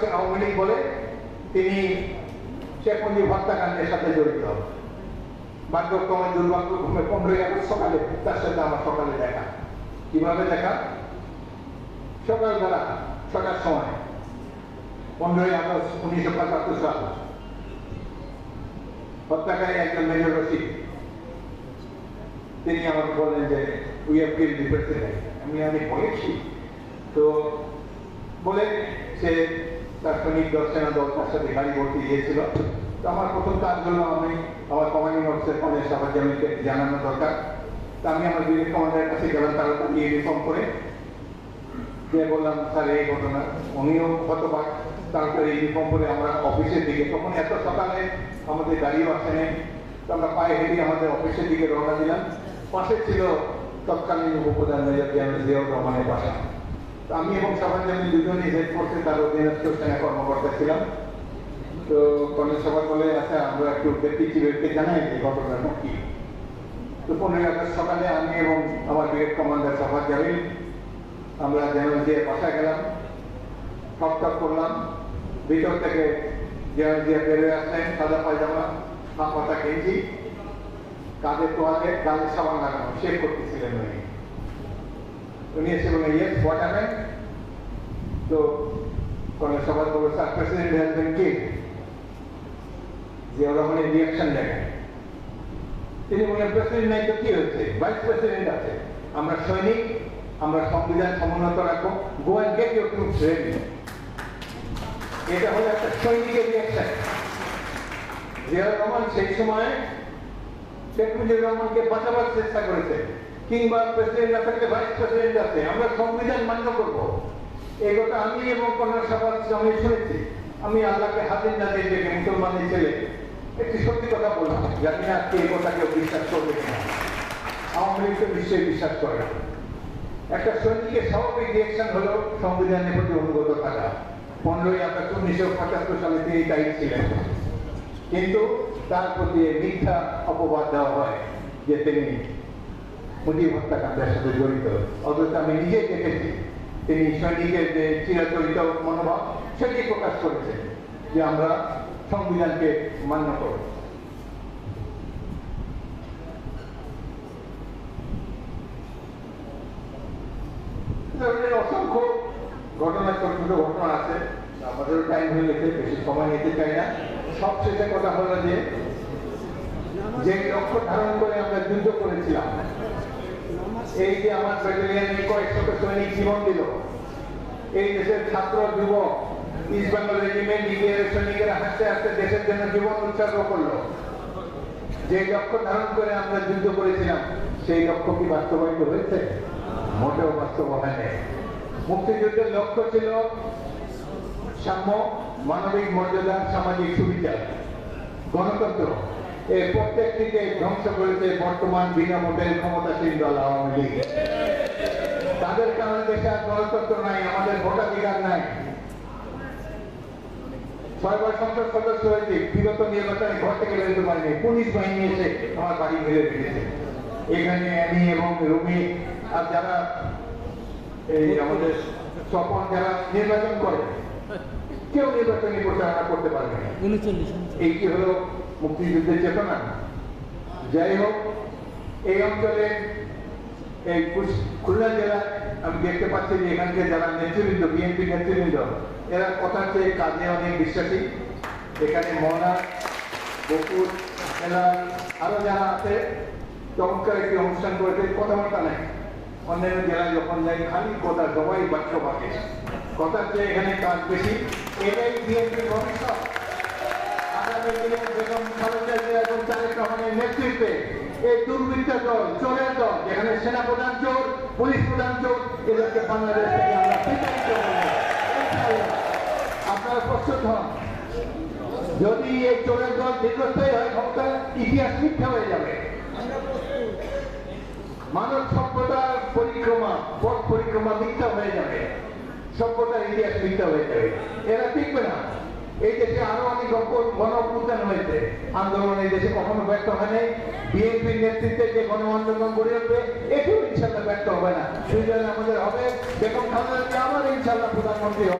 Percent Awami League বলে তিনি শেখ মুজিব হত্যাকাণ্ডের সাথে জড়িত। ভাগ্যক্রমে দুর্ভাগ্যক্রমে পনেরোই আগস্ট সকালে তার সাথে আমার সকালে দেখা। কীভাবে দেখা? সকালবেলা ছটার সময়, পনেরোই আগস্ট উনিশশো পঁচাত্তর সাল। হত্যাকারী একজন মেজর রশিদ। তিনি আমাকে বললেন যে উই হ্যাভ কিল দি আমি আমি বলেছি। তো বলে সে তার সৈনিক দশ সেনা দল তার সাথে গাড়ি ভর্তি দিয়েছিল তো আমার প্রথম কাজ হলো আমি আমার কমান্ডিং অফিসার কলেজ সাহায্য জামিলকে জানানো দরকার। তা আমি আমার ব্রিগেড কমান্ডারের কাছে গেলাম তাড়াতাড়ি ইউনিফর্ম করে যে বললাম, স্যার, এই ঘটনা। উনিও হতবাক, তারপরে ইউনিফর্ম পরে আমরা অফিসের দিকে, তখন এত সকালে আমাদের গাড়িও নেই। তো আমরা পায়ে হেঁটে আমাদের অফিসের দিকে রওনা দিলাম। পাশে ছিল তৎকালীন উপপ্রধান মেজর জিয়াউর রহমানের বাসা। আমি এবং সাবান জামিল দুজনই হেড ফোর্সে তার অধীনস্থ সেনা কর্মকর্তা ছিলাম। তো কলেজ সভা বলে আচ্ছা আমরা একটু ব্যক্তি চিফকে জানাই যে ঘটনাটা কি? তো পনেরোই আগস্ট সকালে আমি এবং আমার ব্রিগেড কমান্ডার সাফার জামিল, আমরা জেনারেল দিয়ে বাসায় গেলাম টক টক করলাম, ভিতর থেকে জেনারেল দিয়ে বেরোয় আসলেন, সাদা পায়জামা, হাফ পাতা গেঞ্জি, কাঁধে তোয়ালে গালে সাবান লাগানো শেভ করতেছিলেন উনি। উনি এসে বললেন ইয়েস হোয়াট হ্যাপেন তো কলেজ সবার বলল sir president has been killed Ziaur রহমানের রিয়াকশন দেখেন তিনি বললেন প্রেসিডেন্ট নাই তো কি হয়েছে ভাইস প্রেসিডেন্ট আছে আমরা সৈনিক আমরা সংবিধান সমুন্নত রাখব go and get your troops ready এটা হলো একটা সৈনিকের রিয়াকশন জিয়াউর রহমান সেই সময় শেখ মুজিবুর রহমানকে বাঁচাবার চেষ্টা করেছে কিংবা প্রেসিডেন্ট না থাকলে ভাইস প্রেসিডেন্ট আছে আমরা সংবিধান মান্য করব। এই কথা আমি এবং কন্যা সভার আমি শুনেছি। আমি আল্লাহকে হাজির না দিয়ে ডেকে মুসলমানের ছেলে। একটি সত্যি কথা বললাম জানি না আজকে এই কথা কেউ বিশ্বাস করবে কিনা। আওয়ামী লীগ তো নিশ্চয়ই বিশ্বাস করে একটা সৈনিকের স্বাভাবিক রিয়েকশন হলো সংবিধানের প্রতি অনুগত থাকা। পনেরোই আগস্ট উনিশশো পঁচাত্তর সালে তিনি তাই ছিলেন। কিন্তু তার প্রতি মিথ্যা অপবাদ দেওয়া হয় যে তিনি মুজিব হত্যাকাণ্ডের সাথে জড়িত। অথচ আমি নিজে দেখেছি, তিনি সৈনিকের যে চিরাচরিত মনোভাব, সেটি প্রকাশ করেছেন যে আমরা সংবিধানকে মান্য করব। অসংখ্য ঘটনা ছোট ছোট ঘটনা আছে। আমাদেরও টাইম হয়ে গেছে, বেশি সময় নিতে চাই না। সবশেষে কথা হলো যে যে লক্ষ্য ধারণ করে আমরা যুদ্ধ করেছিলাম, এই যে আমার ব্যাটালিয়ানে কয়েকশত সৈনিক জীবন দিল, এই দেশের ছাত্র, যুবক ইস্ট বেঙ্গল রেজিমেন্ট ডিবিআর সৈনিকেরা হাসতে হাসতে দেশের জন্য জীবন উৎসর্গ করল। যে লক্ষ্য ধারণ করে আমরা যুদ্ধ করেছিলাম, সেই লক্ষ্য কি বাস্তবায়িত হয়েছে? মোটেও বাস্তব হয়নি। মুক্তিযুদ্ধের লক্ষ্য ছিল সাম্য, মানবিক মর্যাদা, সামাজিক সুবিধা গণতন্ত্র। এই প্রত্যেকটিকে ধ্বংস করেছে বর্তমান বিনা ভোটের ক্ষমতাসীন দল আওয়ামী লীগ। তাদের কারণে দেশে আর গণতন্ত্র নাই আমাদের ভোটাধিকার নাই। ছয়বার সংসদ সদস্য হয়েছে বিগত নির্বাচনে ঘর থেকে বেরোতে পারিনি পুলিশ বাহিনী এসে আমার বাড়ি ঘিরে ফেলেছে। এখানে আমি এবং রুমি আর যারা এই আমাদের স্বপন যারা নির্বাচন করে কেউ নির্বাচনী প্রচারণা করতে পারবে না। এই কি হলো? মুক্তিযুদ্ধের চেতনা। যাই হোক, এই অঞ্চলে, এই খুলনা জেলায় আমি দেখতে পাচ্ছি যে এখানকে যারা নেতৃবৃন্দ বিএনপি নেতৃবৃন্দ, এরা কথার চেয়ে কাজে অনেক বিশ্বাসী। এখানে মহনা বকুল মেলা আরও যারা আছে, চমৎকার একটি অনুষ্ঠান করেছে কথাবার্তা নেই। অন্যান্য জেলায় যখন যাই, খালি কথা, সবাই বাক্য বাকে কথা চেয়ে এখানে কাজ বেশি। এটাই বিএনপির ভবিষ্যৎ। বেগম খালেদা জিয়া এবং তারেক রহমানের নেতৃত্বে এই দুর্বৃত্ত দল চোরের দল, যেখানে সেনা প্রধান চোর পুলিশ প্রধান চোর এদেরকে বাংলাদেশ যদি এই চোরের দল দীর্ঘস্থায়ী হয়, ক্ষমতা ইতিহাস মিথ্যা হয়ে যাবে। মানব সভ্যতার পরিক্রমা, পথ পরিক্রমা মিথ্যা হয়ে যাবে। সভ্যতার ইতিহাস মিথ্যা হয়ে যাবে। এরা টিকবে না। এই দেশে আরও অনেক গণ গণ অভ্যুত্থান হয়েছে। আন্দোলন এই দেশে কখনো ব্যর্থ হয় নাই। বিএনপির নেতৃত্বে যে গণ আন্দোলন গড়ে উঠবে, এটিও ইনশাল্লাহ ব্যর্থ হবে না। সুতরাং আমাদের হবে। বেগম খালেদা আবার ইনশাল্লাহ প্রধানমন্ত্রী।